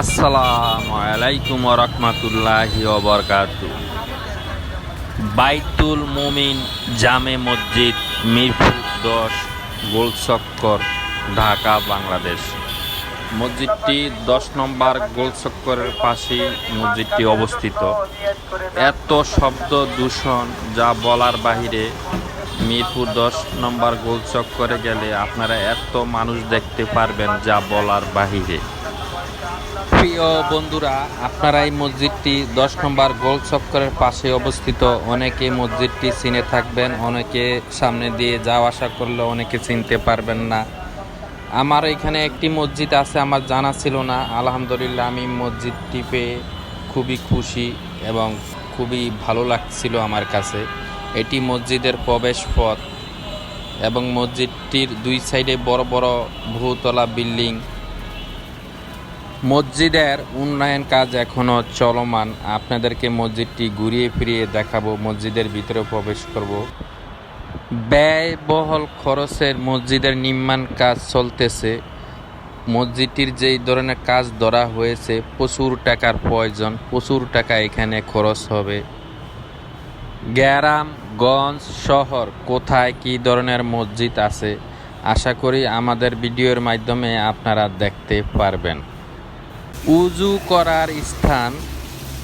আসসালামু আলাইকুম রহমতুল্লাহি বাইতুল মুমিন জামে মসজিদ মিরপুর দশ, গোলচক্কর, ঢাকা, বাংলাদেশ। মসজিদটি দশ নম্বর গোলচক্করের পাশেই মসজিদটি অবস্থিত। এত শব্দ দূষণ যা বলার বাহিরে মিরপুর দশ নম্বর গোলচক্করে গেলে আপনারা এত মানুষ দেখতে পারবেন যা বলার বাহিরে। প্রিয় বন্ধুরা, আপনারা এই মসজিদটি দশ নম্বর গোল চক্করের পাশে অবস্থিত। অনেকে মসজিদটি চিনে থাকবেন, অনেকে সামনে দিয়ে যাওয়া আসা করলে অনেকে চিনতে পারবেন না। আমার এখানে একটি মসজিদ আছে, আমার জানা ছিল না। আলহামদুলিল্লাহ, আমি মসজিদটি পেয়ে খুবই খুশি এবং খুবই ভালো লাগছিল আমার কাছে। এটি মসজিদের প্রবেশ পথ এবং মসজিদটির দুই সাইডে বড় বড় বহুতলা বিল্ডিং। মসজিদের উন্নয়ন কাজ এখনও চলমান। আপনাদেরকে মসজিদটি ঘুরিয়ে ফিরিয়ে দেখাবো, মসজিদের ভিতরে প্রবেশ করব। ব্যয়বহল খরচের মসজিদের নির্মাণ কাজ চলতেছে। মসজিদটির যেই ধরনের কাজ ধরা হয়েছে, প্রচুর টাকার প্রয়োজন। প্রচুর টাকা এখানে খরচ হবে। গ্যারাম, গঞ্জ, শহর, কোথায় কী ধরনের মসজিদ আছে, আশা করি আমাদের ভিডিওর মাধ্যমে আপনারা দেখতে পারবেন। উজু করার স্থান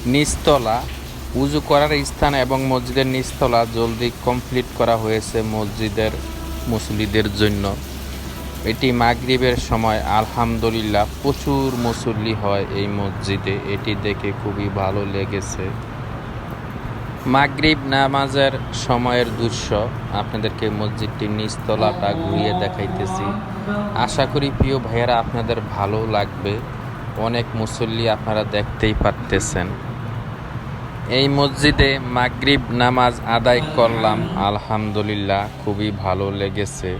নিচতলা। উজু করার স্থান এবং মসজিদের নিচতলা জলদি কমপ্লিট করা হয়েছে মসজিদের মুসল্লিদের জন্য। এটি মাগরিবের সময়, আলহামদুলিল্লাহ, প্রচুর মুসল্লি হয় এই মসজিদে। এটি দেখে খুবই ভালো লেগেছে। মাগরিব নামাজের সময়ের দৃশ্য আপনাদেরকে মসজিদটির নিচতলাটা ঘুরিয়ে দেখাইতেছি। আশা করি প্রিয় ভাইয়েরা, আপনাদের ভালো লাগবে। অনেক মুসল্লি আপনারা দেখতেই পারতেছেন। এই মসজিদে মাগরিব নামাজ আদায় করলাম, আলহামদুলিল্লাহ, খুবই ভালো লেগেছে।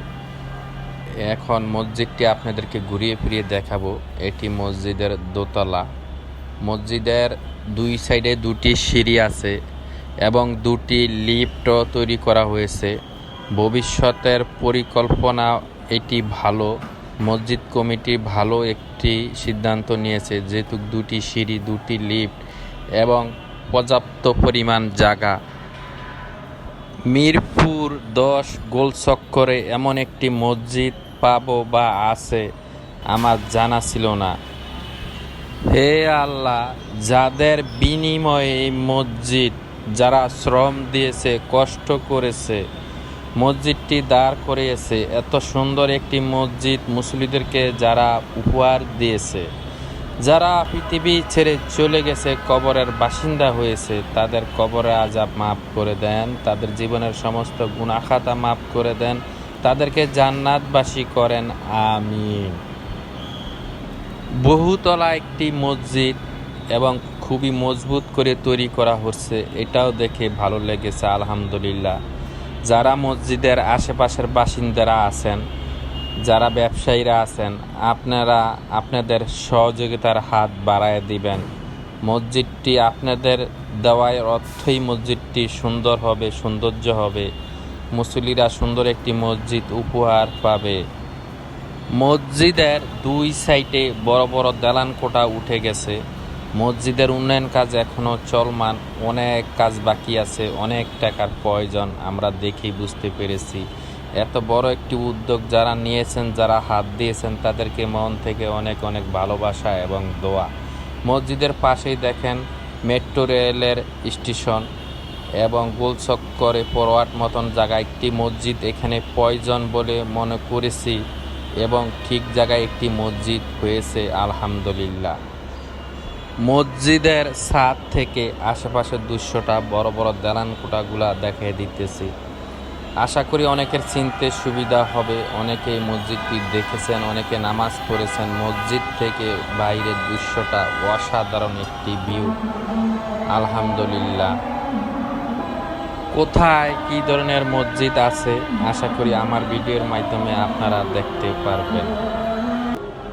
এখন মসজিদটি আপনাদেরকে ঘুরিয়ে ফিরিয়ে দেখাবো। এটি মসজিদের দোতলা। মসজিদের দুই সাইডে দুটি সিঁড়ি আছে। এবং দুটি লিফটও তৈরি করা হয়েছে। ভবিষ্যতের পরিকল্পনা এটি ভালো। মসজিদ কমিটি ভালো একটি সিদ্ধান্ত নিয়েছে, যেহেতু দুটি সিঁড়ি, দুটি লিফট এবং পর্যাপ্ত পরিমাণ জায়গা। মিরপুর দশ গোল চক্করে এমন একটি মসজিদ পাবো বা আছে, আমার জানা ছিল না। হে আল্লাহ, যাদের বিনিময়ে মসজিদ যারা শ্রম দিয়েছে, কষ্ট করেছে, মসজিদটি দাঁড় করিয়েছে, এত সুন্দর একটি মসজিদ মুসলিদেরকে যারা উপহার দিয়েছে। যারা পৃথিবী ছেড়ে চলে গেছে, কবরের বাসিন্দা হয়েছে, তাদের কবরে আজাব মাফ করে দেন, তাদের জীবনের সমস্ত গুণাখাতা মাফ করে দেন, তাদেরকে জান্নাতবাসী করেন, আমিন। বহুতলা একটি মসজিদ এবং খুবই মজবুত করে তৈরি করা হচ্ছে। এটাও দেখে ভালো লেগেছে, আলহামদুলিল্লাহ। যারা মসজিদের আশেপাশের বাসিন্দারা আছেন, যারা ব্যবসায়ীরা আছেন, আপনারা আপনাদের সহযোগিতার হাত বাড়ায় দিবেন। মসজিদটি আপনাদের দেওয়ার অর্থই মসজিদটি সুন্দর হবে, সৌন্দর্য হবে। মুসলিরা সুন্দর একটি মসজিদ উপহার পাবে। মসজিদের দুই সাইডে বড় বড় দালান কোটা উঠে গেছে। মসজিদের উন্নয়ন কাজ এখনও চলমান, অনেক কাজ বাকি আছে, অনেক টাকার প্রয়োজন, আমরা দেখেই বুঝতে পেরেছি। এত বড় একটি উদ্যোগ যারা নিয়েছেন, যারা হাত দিয়েছেন, তাদেরকে মন থেকে অনেক অনেক ভালোবাসা এবং দোয়া। মসজিদের পাশেই দেখেন মেট্রো রেলের স্টেশন এবং গোলচক করে পরোয়াট মতন জায়গায় একটি মসজিদ এখানে প্রয়োজন বলে মনে করেছি এবং ঠিক জায়গায় একটি মসজিদ হয়েছে, আলহামদুলিল্লাহ। মসজিদের ছাদ থেকে আশেপাশের দৃশ্যটা বড় বড় দালান কোটাগুলা দেখিয়ে দিতেছি। আশা করি অনেকের চিনতে সুবিধা হবে। অনেকে মসজিদটি দেখেছেন, অনেকে নামাজ পড়েছেন। মসজিদ থেকে বাইরের দৃশ্যটা অসাধারণ একটি ভিউ। আলহামদুলিল্লাহ। কোথায় কি ধরনের মসজিদ আছে? আশা করি আমার ভিডিওর মাধ্যমে আপনারা দেখতে পারবেন।